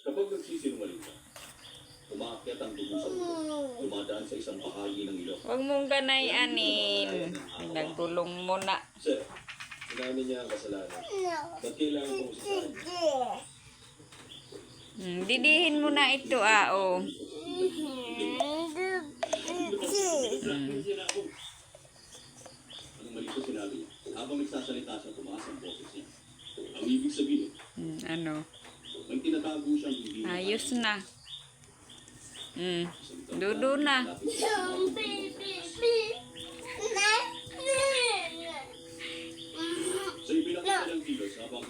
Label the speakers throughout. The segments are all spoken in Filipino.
Speaker 1: Kapag nagsisinungaling ka, umaakyat ang dugo sa ulo, dumadaan sa isang bahagi ng ilong.
Speaker 2: Huwag mong ganay-anin. Pinagdulong mo na.
Speaker 1: Sir, sinamin niya ang kasalanan. Ba't kailangan kong usasahin?
Speaker 2: Hmm, didihin mo na ito, ah, oh.
Speaker 1: Anong mali ko sinabi niya? Habang nagsasalita siya, tumaas ang boses niya. Ang ibig sabihin,
Speaker 2: Hmm, ano?
Speaker 1: May tinatago siyang hindi
Speaker 2: Ayos na. Hmm.
Speaker 1: Salita-
Speaker 2: Dudu na.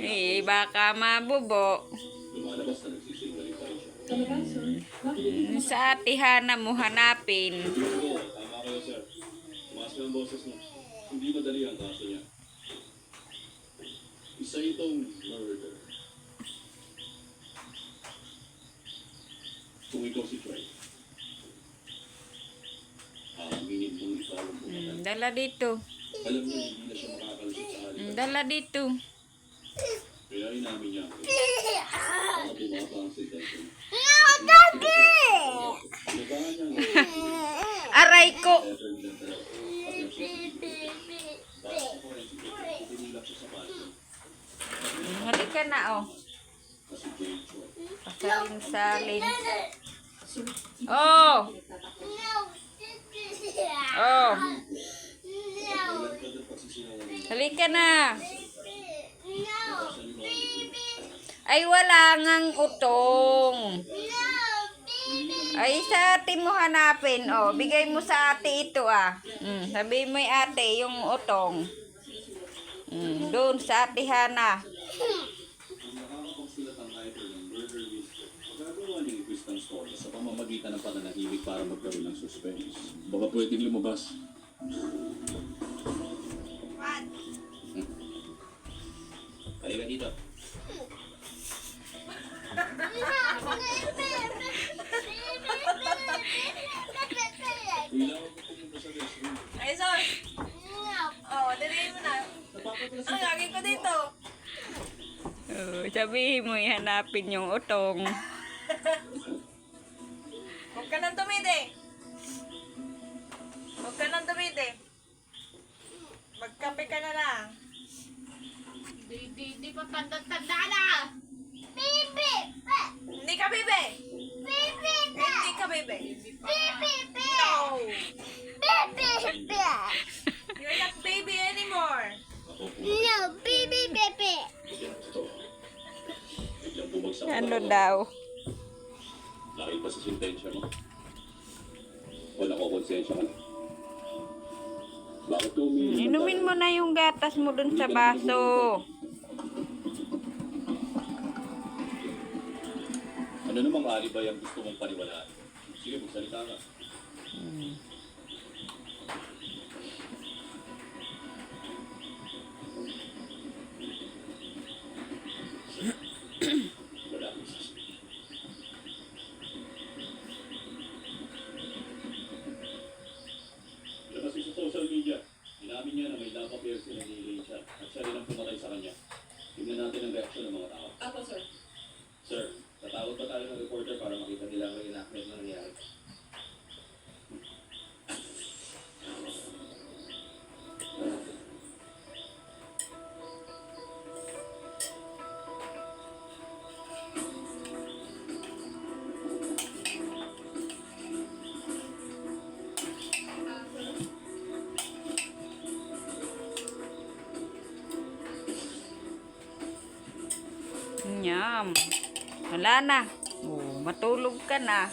Speaker 2: Eh, baka mabubo. Hmm, Sa atihana mo hanapin.
Speaker 1: Hindi madali ang kaso niya. Isa itong murder. Kung ikaw si Troy, aaminin mong
Speaker 2: Hmm,
Speaker 1: pumatay.
Speaker 2: dala dito.
Speaker 1: Alam niya hindi na siya makakalusot sa halikan.
Speaker 2: dala dito.
Speaker 1: Kaya inamin niya ako. Baka bumaba ang niya
Speaker 2: Aray ko! Hmm, Halika na, oh.
Speaker 1: Troy.
Speaker 2: Pasalin-salin. Oh! Oh! Halika na! Ay, wala ngang utong. Ay, sa ate mo hanapin. Oh, bigay mo sa ate ito, ah. Mm, sabi mo ate, yung utong. Mm, doon sa ate Hana.
Speaker 1: Kung nakakapagsulat ang writer ng murder mystery, i-twist ang story sa pamamagitan ng pananahimik para magkaroon ng suspense. Baka pwedeng lumabas. Dito. Ko pumunta sa restroom.
Speaker 3: Ay, sorry. Oh, mo na. Ang lagi ko dito.
Speaker 2: Oh, sabihin mo, hanapin yung utong.
Speaker 3: Huwag ka nang tumidi. Huwag ka nang tumidi. Magkape ka na lang.
Speaker 4: Di, di, di pa tanda-tanda na!
Speaker 3: Hindi ka bibe. Hindi ka bibe. No. You're not baby anymore.
Speaker 4: No,
Speaker 1: bumagsak ang
Speaker 2: Ano daw?
Speaker 1: Dahil pa sa sentensya mo. Wala ko konsensya ka na. Bakit umiinom?
Speaker 2: Inumin mo na yung gatas mo dun sa baso.
Speaker 1: Ano namang alibay ang gusto mong paniwalaan? Sige, magsalita ka. Wala Tingnan natin ang reaksyon ng mga tao.
Speaker 3: Ako, sir.
Speaker 1: Sir, tatawag pa tayo ng reporter para makita nila ang reenactment na nangyari.
Speaker 2: Yum. Wala na. Oh, matulog ka na.